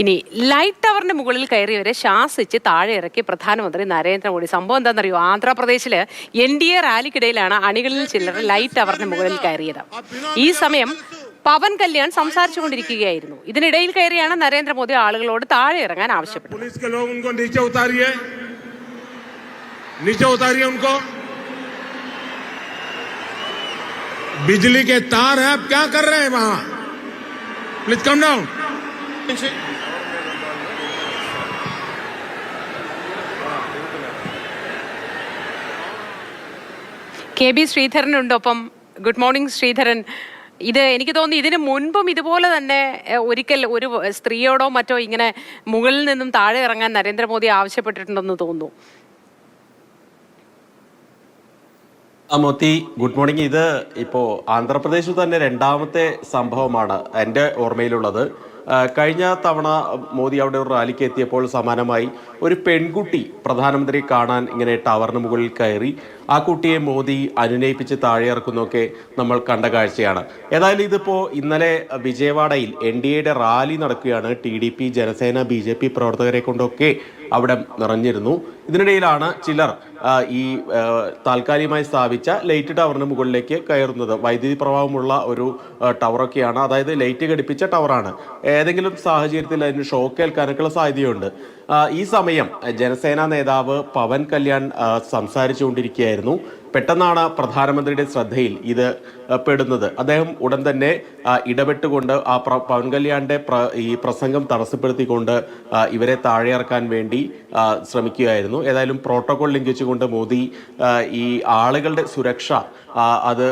ഇനി ലൈറ്റ് ടവറിന്റെ മുകളിൽ കയറിയവരെ ശാസിച്ച് താഴെ ഇറക്കി പ്രധാനമന്ത്രി നരേന്ദ്രമോദി. സംഭവം എന്താണെന്നറിയോ? ആന്ധ്രാപ്രദേശിൽ എൻ ഡി എ റാലിക്കിടയിലാണ് അണികളിൽ ചിലർ ലൈറ്റ് ടവറിന്റെ മുകളിൽ കയറിയത്. ഈ സമയം പവൻ കല്യാൺ സംസാരിച്ചു കൊണ്ടിരിക്കുകയായിരുന്നു ഇതിനിടയിൽ കയറിയാണ് നരേന്ദ്രമോദി ആളുകളോട് താഴെ ഇറങ്ങാൻ ആവശ്യപ്പെട്ടു बिजली के तार है क्या कर रहे हैं वहां please calm down K B ശ്രീധരനുണ്ടൊപ്പം good morning Sreedharan. ഇത് എനിക്ക് തോന്നി ഇതിന് മുൻപും ഇതുപോലെ തന്നെ ഒരിക്കൽ ഒരു സ്ത്രീയോടോ മറ്റോ ഇങ്ങനെ മുകളിൽ നിന്നും താഴെ ഇറങ്ങാൻ നരേന്ദ്രമോദി ആവശ്യപ്പെട്ടിട്ടുണ്ടെന്ന് തോന്നുന്നു. Modi good morning. ഇത് ഇപ്പോൾ ആന്ധ്രാപ്രദേശിൽ തന്നെ രണ്ടാമത്തെ സംഭവമാണ് എന്റെ ഓർമ്മയിലുള്ളത്. കഴിഞ്ഞ തവണ മോദി അവിടെ ഒരു റാലിക്ക് എത്തിയപ്പോൾ സമാനമായി ഒരു പെൺകുട്ടി പ്രധാനമന്ത്രിയെ കാണാൻ ഇങ്ങനെ ടവറിന് മുകളിൽ കയറി ആ കുട്ടിയെ മോദി അനുനയിപ്പിച്ച് താഴെ ഇറക്കുന്നൊക്കെ നമ്മൾ കണ്ട കാഴ്ചയാണ്. ഏതായാലും ഇതിപ്പോൾ ഇന്നലെ വിജയവാഡയിൽ എൻ ഡി എയുടെ റാലി നടക്കുകയാണ്. T D P Janasena B J P പ്രവർത്തകരെ കൊണ്ടൊക്കെ അവിടെ നിറഞ്ഞിരുന്നു. ഇതിനിടയിലാണ് ചിലർ ഈ താൽക്കാലികമായി സ്ഥാപിച്ച ലൈറ്റ് ടവറിന് മുകളിലേക്ക് കയറുന്നത്. വൈദ്യുതി പ്രവാഹമുള്ള ഒരു ടവറൊക്കെയാണ്. അതായത് ലൈറ്റ് ഘടിപ്പിച്ച ടവറാണ്. ഏതെങ്കിലും സാഹചര്യത്തിൽ അതിന് ഷോക്ക് ഏൽക്കാനൊക്കെയുള്ള സാധ്യതയുണ്ട്. ഈ സമയം ജനസേന നേതാവ് പവൻ കല്യാൺ സംസാരിച്ചുകൊണ്ടിരിക്കുകയായിരുന്നു. പെട്ടെന്നാണ് പ്രധാനമന്ത്രിയുടെ ശ്രദ്ധയിൽ ഇത് പെടുന്നത്. അദ്ദേഹം ഉടൻ തന്നെ ഇടപെട്ടുകൊണ്ട് ആ പവൻ കല്യാണിന്റെ പ്ര- ഈ പ്രസംഗം തടസ്സപ്പെടുത്തിക്കൊണ്ട് ഇവരെ താഴെ ഇറക്കാൻ വേണ്ടി ശ്രമിക്കുകയായിരുന്നു. ഏതായാലും പ്രോട്ടോകോൾ ലംഘിച്ചുകൊണ്ട് മോദി ഈ ആളുകളുടെ സുരക്ഷ അത്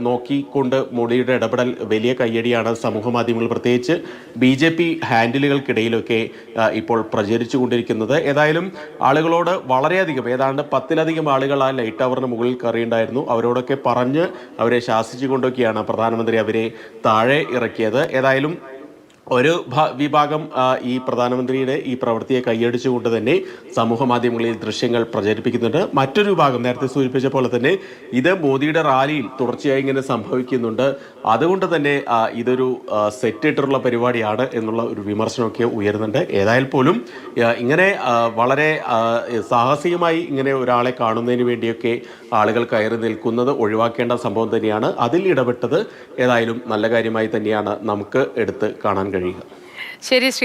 നോക്കിക്കൊണ്ട് മോദിയുടെ ഇടപെടൽ വലിയ കയ്യടിയാണ് സമൂഹ മാധ്യമങ്ങൾ പ്രത്യേകിച്ച് ബി ജെ പി ഹാൻഡിലുകൾക്കിടയിലൊക്കെ ഇപ്പോൾ പ്രചരിച്ചു കൊണ്ടിരിക്കുന്നത് ഏതായാലും ആളുകളോട് വളരെയധികം ഏതാണ്ട് പത്തിലധികം ആളുകൾ ആ ലൈറ്റ് ടവറിന് മുകളിൽ കയറിയുണ്ടായിരുന്നു അവരോടൊക്കെ പറഞ്ഞ് അവരെ ശാസിച്ചുകൊണ്ടൊക്കെയാണ് പ്രധാനമന്ത്രി അവരെ താഴെ ഇറക്കിയത്. ഏതായാലും ഒരു വിഭാഗം ഈ പ്രധാനമന്ത്രിയുടെ ഈ പ്രവൃത്തിയെ കൈയടിച്ചുകൊണ്ട് തന്നെ സമൂഹ മാധ്യമങ്ങളിൽ ദൃശ്യങ്ങൾ പ്രചരിപ്പിക്കുന്നുണ്ട്. മറ്റൊരു വിഭാഗം നേരത്തെ സൂചിപ്പിച്ച പോലെ തന്നെ ഇത് മോദിയുടെ റാലിയിൽ തുടർച്ചയായി ഇങ്ങനെ സംഭവിക്കുന്നുണ്ട്. അതുകൊണ്ട് തന്നെ ഇതൊരു സെറ്റിട്ടുള്ള പരിപാടിയാണ് എന്നുള്ള ഒരു വിമർശനമൊക്കെ ഉയരുന്നുണ്ട്. ഏതായാലും പോലും ഇങ്ങനെ വളരെ സാഹസികമായി ഇങ്ങനെ ഒരാളെ കാണുന്നതിന് വേണ്ടിയൊക്കെ ആളുകൾ കയറി നിൽക്കുന്നത് ഒഴിവാക്കേണ്ട സംഭവം തന്നെയാണ്. അതിൽ ഇടപെട്ടത് ഏതായാലും നല്ല കാര്യമായി തന്നെയാണ് നമുക്ക് എടുത്ത് കാണാൻ കഴിയുക. ശരി ശ്രീ